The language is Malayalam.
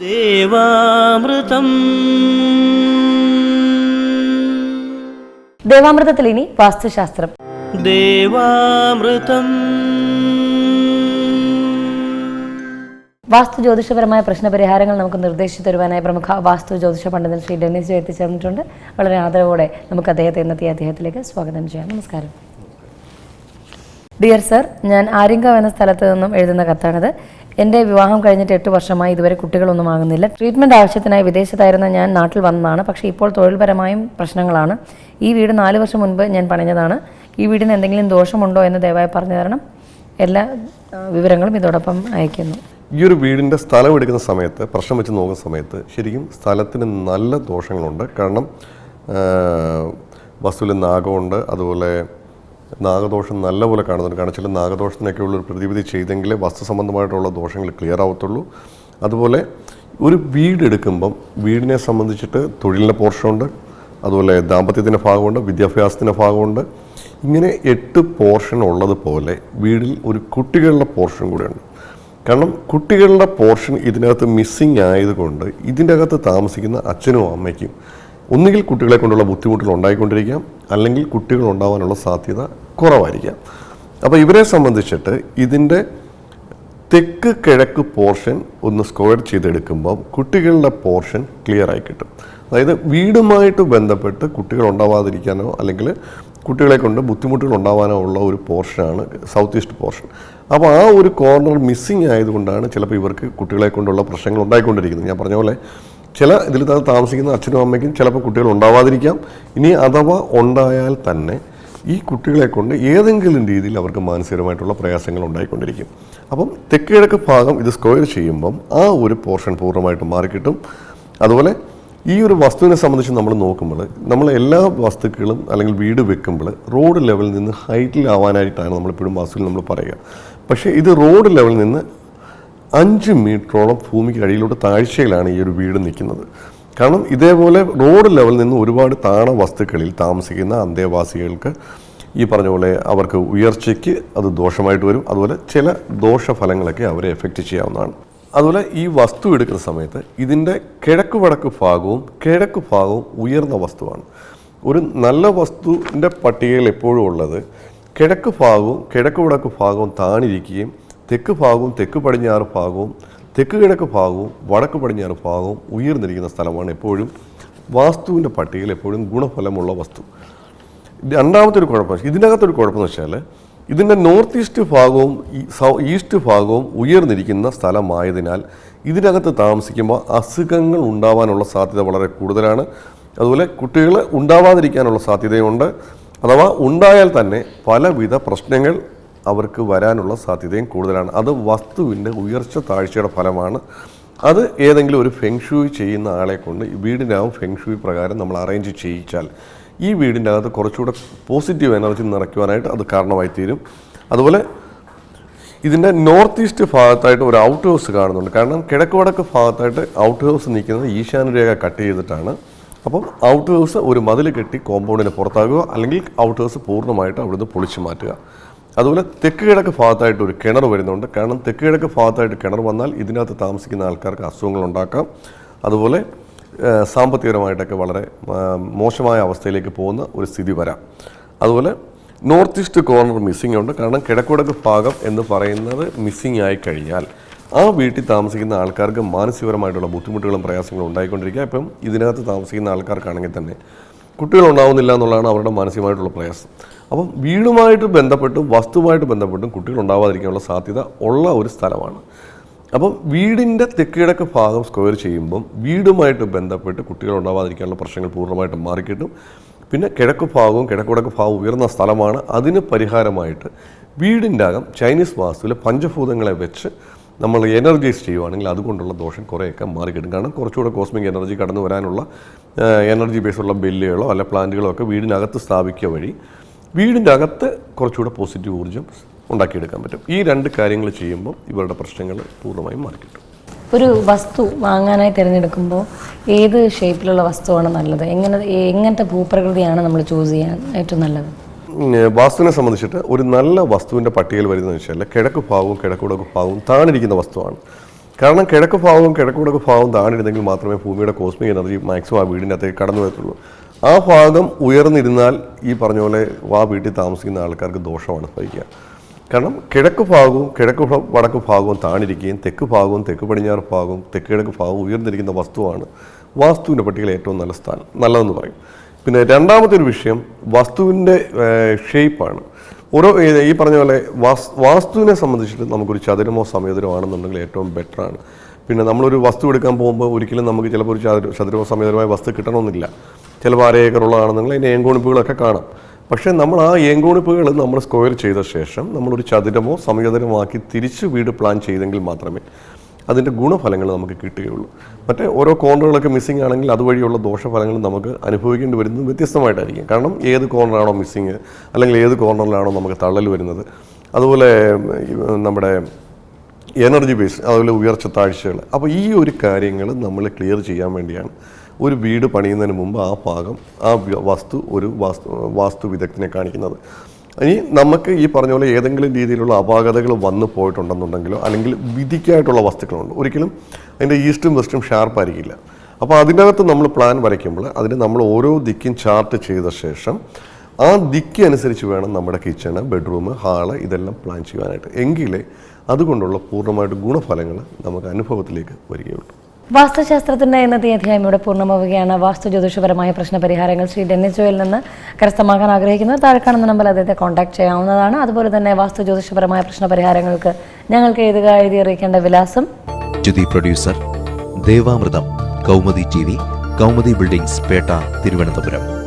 ദേവാമൃതം. ദേവാമൃതത്തിൽ ഇനി വാസ്തുശാസ്ത്രം. ദേവാമൃതം. വാസ്തു ജ്യോതിഷപരമായ പ്രശ്നപരിഹാരങ്ങൾ നമുക്ക് നിർദ്ദേശിച്ചു തരുവാനായി പ്രമുഖ വാസ്തു ജ്യോതിഷ പണ്ഡിതൻ ശ്രീ ഡെന്നിസ് ജോ എത്തിച്ചേർന്നിട്ടുണ്ട് വളരെ ആദരവോടെ നമുക്ക് അദ്ദേഹത്തെ ഇന്നത്തെ അദ്ദേഹത്തിലേക്ക് സ്വാഗതം ചെയ്യാം. നമസ്കാരം. ഡിയർ സർ ഞാൻ ആര്യങ്കാവ് എന്ന സ്ഥലത്ത് നിന്നും എഴുതുന്ന കത്താണിത്. എന്റെ വിവാഹം കഴിഞ്ഞിട്ട് എട്ട് വർഷമായി ഇതുവരെ കുട്ടികളൊന്നും ആകുന്നില്ല. ട്രീറ്റ്മെന്റ് ആവശ്യത്തിനായി വിദേശത്തായിരുന്ന ഞാൻ നാട്ടിൽ വന്നതാണ് പക്ഷേ ഇപ്പോൾ തൊഴിൽപരമായും പ്രശ്നങ്ങളാണ്. ഈ വീട് നാല് വർഷം മുൻപ് ഞാൻ പണിഞ്ഞതാണ്. ഈ വീടിന് എന്തെങ്കിലും ദോഷമുണ്ടോ എന്ന് ദയവായി പറഞ്ഞു തരണം. എല്ലാ വിവരങ്ങളും ഇതോടൊപ്പം അയക്കുന്നു ഈ ഒരു വീടിന്റെ സ്ഥലം എടുക്കുന്ന സമയത്ത് പ്രശ്നം വെച്ച് നോക്കുന്ന സമയത്ത് ശരിക്കും സ്ഥലത്തിന് നല്ല ദോഷങ്ങളുണ്ട്. കാരണം വസ്തുവിൽ നാഗമുണ്ട് അതുപോലെ നാഗദോഷം നല്ലപോലെ കാണുന്നുണ്ട്. കാരണം ചില നാഗദോഷത്തിനൊക്കെ ഉള്ള ഒരു പ്രതിവിധി ചെയ്തെങ്കിലേ വസ്തു സംബന്ധമായിട്ടുള്ള ദോഷങ്ങൾ ക്ലിയർ ആവത്തുള്ളൂ. അതുപോലെ ഒരു വീടെടുക്കുമ്പം വീടിനെ സംബന്ധിച്ചിട്ട് തൊഴിലിന്റെ പോർഷനുണ്ട്. അതുപോലെ ദാമ്പത്യത്തിന്റെ ഭാഗമുണ്ട് വിദ്യാഭ്യാസത്തിന്റെ ഭാഗമുണ്ട്. ഇങ്ങനെ എട്ട് പോർഷൻ ഉള്ളതുപോലെ വീടിൽ ഒരു കുട്ടികളുടെ പോർഷൻ കൂടെയുണ്ട്. കാരണം കുട്ടികളുടെ പോർഷൻ ഇതിനകത്ത് മിസ്സിങ് ആയതുകൊണ്ട് ഇതിന്റെ അകത്ത് താമസിക്കുന്ന അച്ഛനും അമ്മയ്ക്കും ഒന്നുകിൽ കുട്ടികളെ കൊണ്ടുള്ള ബുദ്ധിമുട്ടുകൾ ഉണ്ടായിക്കൊണ്ടിരിക്കാം അല്ലെങ്കിൽ കുട്ടികൾ ഉണ്ടാവാനുള്ള സാധ്യത കുറവായിരിക്കാം. അപ്പോൾ ഇവരെ സംബന്ധിച്ചിട്ട് ഇതിന്റെ തെക്ക് കിഴക്ക് പോർഷൻ ഒന്ന് സ്ക്വയർ ചെയ്തെടുക്കുമ്പോൾ കുട്ടികളുടെ പോർഷൻ ക്ലിയർ ആയി കിട്ടും. അതായത് വീടുമായിട്ട് ബന്ധപ്പെട്ട് കുട്ടികൾ ഉണ്ടാവാതിരിക്കാനോ അല്ലെങ്കിൽ കുട്ടികളെ കൊണ്ട് ബുദ്ധിമുട്ടുകൾ ഉണ്ടാവാനോ ഉള്ള ഒരു പോർഷനാണ് സൗത്ത് ഈസ്റ്റ് പോർഷൻ. അപ്പോൾ ആ ഒരു കോർണർ മിസ്സിങ് ആയതുകൊണ്ടാണ് ചിലപ്പോൾ ഇവർക്ക് കുട്ടികളെ കൊണ്ടുള്ള പ്രശ്നങ്ങൾ ഉണ്ടായിക്കൊണ്ടിരിക്കുന്നത്. ഞാൻ പറഞ്ഞ പോലെ ചില ഇതിൽ താമസിക്കുന്ന അച്ഛനും അമ്മയ്ക്കും ചിലപ്പോൾ കുട്ടികൾ ഉണ്ടാവാതിരിക്കാം. ഇനി അഥവാ ഉണ്ടായാൽ തന്നെ ഈ കുട്ടികളെ കൊണ്ട് ഏതെങ്കിലും രീതിയിൽ അവർക്ക് മാനസികമായിട്ടുള്ള പ്രയാസങ്ങൾ ഉണ്ടായിക്കൊണ്ടിരിക്കും. അപ്പം തെക്ക് കിഴക്ക് ഭാഗം ഇത് സ്ക്വയർ ചെയ്യുമ്പം ആ ഒരു പോർഷൻ പൂർണമായിട്ട് മാറിക്കിട്ടും. അതുപോലെ ഈ ഒരു വസ്തുവിനെ സംബന്ധിച്ച് നമ്മൾ നോക്കുമ്പോൾ നമ്മൾ എല്ലാ വസ്തുക്കളും അല്ലെങ്കിൽ വീട് വെക്കുമ്പോൾ റോഡ് ലെവലിൽ നിന്ന് ഹൈറ്റിലാവാനായിട്ടാണ് നമ്മളിപ്പോഴും വാസ്തുവിൽ നമ്മൾ പറയുക. പക്ഷേ ഇത് റോഡ് ലെവലിൽ നിന്ന് അഞ്ച് മീറ്ററോളം ഭൂമിക്ക് അടിയിലോട്ട് താഴ്ചയിലാണ് ഈ ഒരു വീട് നിൽക്കുന്നത്. കാരണം ഇതേപോലെ റോഡ് ലെവലിൽ നിന്ന് ഒരുപാട് താണ വസ്തുക്കളിൽ താമസിക്കുന്ന അന്തേവാസികൾക്ക് ഈ പറഞ്ഞ പോലെ അവർക്ക് ഉയർച്ചയ്ക്ക് അത് ദോഷമായിട്ട് വരും. അതുപോലെ ചില ദോഷഫലങ്ങളൊക്കെ അവരെ എഫക്റ്റ് ചെയ്യാവുന്നതാണ്. അതുപോലെ ഈ വസ്തു എടുക്കുന്ന സമയത്ത് ഇതിന്റെ കിഴക്ക് വടക്ക് ഭാഗവും കിഴക്ക് ഭാഗവും ഉയർന്ന വസ്തുവാണ്. ഒരു നല്ല വസ്തുവിന്റെ പട്ടികയിൽ എപ്പോഴും ഉള്ളത് കിഴക്ക് ഭാഗവും കിഴക്ക് വടക്ക് ഭാഗവും താണിരിക്കുകയും തെക്ക് ഭാഗവും തെക്ക് പടിഞ്ഞാറ് ഭാഗവും തെക്ക് കിഴക്ക് ഭാഗവും വടക്ക് പടിഞ്ഞാറ് ഭാഗവും ഉയർന്നിരിക്കുന്ന സ്ഥലമാണ് എപ്പോഴും വാസ്തുവിന്റെ പട്ടികയിൽ എപ്പോഴും ഗുണഫലമുള്ള വസ്തു. രണ്ടാമത്തെ ഒരു കുഴപ്പം ഇതിനകത്തൊരു കുഴപ്പമെന്ന് വെച്ചാൽ ഇതിന്റെ നോർത്ത് ഈസ്റ്റ് ഭാഗവും ഈസ്റ്റ് ഭാഗവും ഉയർന്നിരിക്കുന്ന സ്ഥലമായതിനാൽ ഇതിനകത്ത് താമസിക്കുമ്പോൾ അസുഖങ്ങൾ ഉണ്ടാവാനുള്ള സാധ്യത വളരെ കൂടുതലാണ്. അതുപോലെ കുട്ടികൾ ഉണ്ടാവാതിരിക്കാനുള്ള സാധ്യതയുണ്ട്. അഥവാ ഉണ്ടായാൽ തന്നെ പലവിധ പ്രശ്നങ്ങൾ അവർക്ക് വരാനുള്ള സാധ്യതയും കൂടുതലാണ്. അത് വസ്തുവിന്റെ ഉയർച്ച താഴ്ചയുടെ ഫലമാണ്. അത് ഏതെങ്കിലും ഒരു ഫെങ്ഷൂയി ചെയ്യുന്ന ആളെ കൊണ്ട് വീടിനകം ഫെങ്ഷൂയി പ്രകാരം നമ്മൾ അറേഞ്ച് ചെയ്യിച്ചാൽ ഈ വീടിന്റെ അകത്ത് കുറച്ചുകൂടെ പോസിറ്റീവ് എനർജി നിറയ്ക്കുവാനായിട്ട് അത് കാരണമായി തീരും അതുപോലെ ഇതിന്റെ നോർത്ത് ഈസ്റ്റ് ഭാഗത്തായിട്ട് ഒരു ഔട്ട് ഹൗസ് കാണുന്നുണ്ട്. കാരണം കിഴക്ക് വടക്ക് ഭാഗത്തായിട്ട് ഔട്ട് ഹൗസ് നിൽക്കുന്നത് ഈശാന രേഖ കട്ട് ചെയ്തിട്ടാണ്. അപ്പം ഔട്ട് ഹൗസ് ഒരു മതിൽ കെട്ടി കോമ്പൗണ്ടിന് പുറത്താകുക അല്ലെങ്കിൽ ഔട്ട് ഹൗസ് പൂർണമായിട്ട് അവിടുന്ന് പൊളിച്ചു മാറ്റുക. അതുപോലെ തെക്ക് കിഴക്ക് ഭാഗത്തായിട്ട് ഒരു കിണർ വരുന്നുണ്ട്. കാരണം തെക്ക് കിഴക്ക് ഭാഗത്തായിട്ട് കിണർ വന്നാൽ ഇതിനകത്ത് താമസിക്കുന്ന ആൾക്കാർക്ക് അസുഖങ്ങൾ ഉണ്ടാക്കാം. അതുപോലെ സാമ്പത്തികപരമായിട്ടൊക്കെ വളരെ മോശമായ അവസ്ഥയിലേക്ക് പോകുന്ന ഒരു സ്ഥിതി വരാം. അതുപോലെ നോർത്ത് ഈസ്റ്റ് കോർണർ മിസ്സിംഗ് ഉണ്ട്. കാരണം കിഴക്കുടക്ക് ഭാഗം എന്ന് പറയുന്നത് മിസ്സിംഗ് ആയി കഴിഞ്ഞാൽ ആ വീട്ടിൽ താമസിക്കുന്ന ആൾക്കാർക്ക് മാനസികപരമായിട്ടുള്ള ബുദ്ധിമുട്ടുകളും പ്രയാസങ്ങളും ഉണ്ടായിക്കൊണ്ടിരിക്കുക. ഇപ്പം ഇതിനകത്ത് താമസിക്കുന്ന ആൾക്കാർക്കാണെങ്കിൽ തന്നെ കുട്ടികൾ ഉണ്ടാവുന്നില്ല എന്നുള്ളതാണ് അവരുടെ മാനസികമായിട്ടുള്ള പ്രയാസം. അപ്പം വീടുമായിട്ട് ബന്ധപ്പെട്ടും വസ്തുവായിട്ട് ബന്ധപ്പെട്ടും കുട്ടികൾ ഉണ്ടാവാതിരിക്കാനുള്ള സാധ്യത ഉള്ള ഒരു സ്ഥലമാണ്. അപ്പം വീടിന്റെ തെക്കിടക്ക് ഭാഗം സ്ക്വയർ ചെയ്യുമ്പം വീടുമായിട്ട് ബന്ധപ്പെട്ട് കുട്ടികൾ ഉണ്ടാവാതിരിക്കാനുള്ള പ്രശ്നങ്ങൾ പൂർണമായിട്ടും മാറിക്കിട്ടും. പിന്നെ കിഴക്ക് ഭാഗവും കിഴക്കുടക്ക് ഭാഗവും ഉയർന്ന സ്ഥലമാണ്. അതിന് പരിഹാരമായിട്ട് വീടിന്റെ അകം ചൈനീസ് വാസ്തുവിലെ പഞ്ചഭൂതങ്ങളെ വെച്ച് നമ്മൾ എനർജൈസ് ചെയ്യുവാണെങ്കിൽ അതുകൊണ്ടുള്ള ദോഷം കുറേയൊക്കെ മാറിക്കിട്ടും. കാരണം കുറച്ചുകൂടെ കോസ്മിക് എനർജി കടന്നു വരാനുള്ള എനർജി ബേസുള്ള ബില്ലുകളോ അല്ല പ്ലാന്റുകളോ ഒക്കെ വീടിനകത്ത് സ്ഥാപിക്കുക വഴി വീടിന്റെ അകത്ത് കുറച്ചുകൂടെ പോസിറ്റീവ് ഊർജം ഉണ്ടാക്കിയെടുക്കാൻ പറ്റും. ഈ രണ്ട് കാര്യങ്ങൾ ചെയ്യുമ്പോൾ ഇവരുടെ പ്രശ്നങ്ങൾ പൂർണമായും മാറിക്കിട്ടും ഒരു വസ്തു വാങ്ങാനായി തിരഞ്ഞെടുക്കുമ്പോൾ ഏത് ഷേപ്പിലുള്ള വസ്തുവാണ് നല്ലത്? എങ്ങനെ എങ്ങനത്തെ ഭൂപ്രകൃതിയാണ് നമ്മൾ ചൂസ് ചെയ്യാൻ ഏറ്റവും നല്ലത്? വാസ്തുവിനെ സംബന്ധിച്ചിട്ട് ഒരു നല്ല വസ്തുവിന്റെ പട്ടികയിൽ വരുന്നത് വെച്ചാൽ കിഴക്ക് ഭാഗവും കിഴക്കുടക്ക് ഭാഗവും താണിരിക്കുന്ന വസ്തുവാണ്. കാരണം കിഴക്ക് ഭാഗവും കിഴക്കുടക്ക് ഭാഗവും താണിരുന്നെങ്കിൽ മാത്രമേ ഭൂമിയുടെ കോസ്മിക് എനർജി മാക്സിമം ആ വീടിന്റെ അകത്തേക്ക് കടന്നു വരത്തുള്ളൂ. ആ ഭാഗം ഉയർന്നിരുന്നാൽ ഈ പറഞ്ഞ പോലെ വാ വീട്ടിൽ താമസിക്കുന്ന ആൾക്കാർക്ക് ദോഷമാണ് ഭവിക്കുക കാരണം കിഴക്ക് ഭാഗവും കിഴക്ക് വടക്ക് ഭാഗവും താണിരിക്കുകയും തെക്ക് ഭാഗവും തെക്ക് പടിഞ്ഞാറ് ഭാഗവും തെക്ക് കിഴക്ക് ഭാഗവും ഉയർന്നിരിക്കുന്ന വസ്തുവാണ് വാസ്തുവിന്റെ പട്ടികയിൽ ഏറ്റവും നല്ല സ്ഥാനം നല്ലതെന്ന് പറയും. പിന്നെ രണ്ടാമത്തെ ഒരു വിഷയം വസ്തുവിന്റെ ഷേപ്പാണ്. ഓരോ ഈ- പറഞ്ഞ പോലെ വാസ് വാസ്തുവിനെ സംബന്ധിച്ചിട്ട് നമുക്കൊരു ചതുരമോ സമയതരമോ ആണെന്നുണ്ടെങ്കിൽ ഏറ്റവും ബെറ്ററാണ് പിന്നെ നമ്മളൊരു വസ്തു എടുക്കാൻ പോകുമ്പോൾ ഒരിക്കലും നമുക്ക് ചിലപ്പോൾ ഒരു ചതുര ചതുരമോ സമയതരമായ വസ്തു കിട്ടണമെന്നില്ല. ചിലപ്പോൾ അര ഏക്കറുള്ളതാണെന്നുണ്ടെങ്കിൽ അതിന്റെ ഏങ്കോണിപ്പുകളൊക്കെ കാണാം. പക്ഷേ നമ്മൾ ആ ഏങ്കോണിപ്പുകൾ നമ്മൾ സ്ക്വയർ ചെയ്ത ശേഷം നമ്മളൊരു ചതുരമോ സമയതരമാക്കി തിരിച്ച് വീട് പ്ലാൻ ചെയ്തെങ്കിൽ മാത്രമേ അതിന്റെ ഗുണഫലങ്ങൾ നമുക്ക് കിട്ടുകയുള്ളൂ. മറ്റേ ഓരോ കോർണറുകളൊക്കെ മിസ്സിംഗ് ആണെങ്കിൽ അതുവഴിയുള്ള ദോഷഫലങ്ങൾ നമുക്ക് അനുഭവിക്കേണ്ടി വരുന്നത് വ്യത്യസ്തമായിട്ടായിരിക്കും. കാരണം ഏത് കോർണറാണോ മിസ്സിങ് അല്ലെങ്കിൽ ഏത് കോർണറിലാണോ നമുക്ക് തള്ളൽ വരുന്നത്. അതുപോലെ നമ്മുടെ എനർജി ബേസ് അതുപോലെ ഉയർച്ച താഴ്ചകൾ. അപ്പോൾ ഈ ഒരു കാര്യങ്ങൾ നമ്മൾ ക്ലിയർ ചെയ്യാൻ വേണ്ടിയാണ് ഒരു വീട് പണിയുന്നതിന് മുമ്പ് ആ ഭാഗം ആ വസ്തു ഒരു വാസ്തു വാസ്തു വിദഗ്ധനെ കാണിക്കുന്നത്. ഇനി നമുക്ക് ഈ പറഞ്ഞ പോലെ ഏതെങ്കിലും രീതിയിലുള്ള അപാകതകൾ വന്നു പോയിട്ടുണ്ടെന്നുണ്ടെങ്കിലോ അല്ലെങ്കിൽ വിധിക്കായിട്ടുള്ള വസ്തുക്കളുണ്ട്. ഒരിക്കലും അതിന്റെ ഈസ്റ്റും വെസ്റ്റും ഷാർപ്പായിരിക്കില്ല. അപ്പോൾ അതിനകത്ത് നമ്മൾ പ്ലാൻ വരയ്ക്കുമ്പോൾ അതിന് നമ്മൾ ഓരോ ദിക്കും ചാർട്ട് ചെയ്ത ശേഷം ആ ദിക്ക് അനുസരിച്ച് വേണം നമ്മുടെ കിച്ചണ് ബെഡ്റൂം ഹാൾ ഇതെല്ലാം പ്ലാൻ ചെയ്യാനായിട്ട് എങ്കിലേ അതുകൊണ്ടുള്ള പൂർണമായിട്ട് ഗുണഫലങ്ങൾ നമുക്ക് അനുഭവത്തിലേക്ക് വരികയുള്ളൂ. വാസ്തുശാസ്ത്രത്തിന്റെ ഇന്നത്തെ അധ്യായം ഇവിടെ പൂർണമാവുകയാണ്. വാസ്തു ജ്യോതിഷപരമായ പ്രശ്ന പരിഹാരങ്ങൾ ശ്രീ ഡെന്നിസ് ജോയിൽ നിന്ന് കരസ്ഥമാക്കാൻ ആഗ്രഹിക്കുന്നത് താഴെ കാണുന്ന നമ്പറിൽ അദ്ദേഹത്തെ കോൺടാക്ട് ചെയ്യാവുന്നതാണ്. അതുപോലെ തന്നെ വാസ്തു ജ്യോതിഷപരമായ പ്രശ്ന പരിഹാരങ്ങൾക്ക് ഞങ്ങൾക്ക് എഴുതുക എഴുതി അറിയിക്കേണ്ട വിലാസം. ജ്യുതി producer Devamrutham Kaumudi T V Kaumudi buildings Pettah Thiruvananthapuram.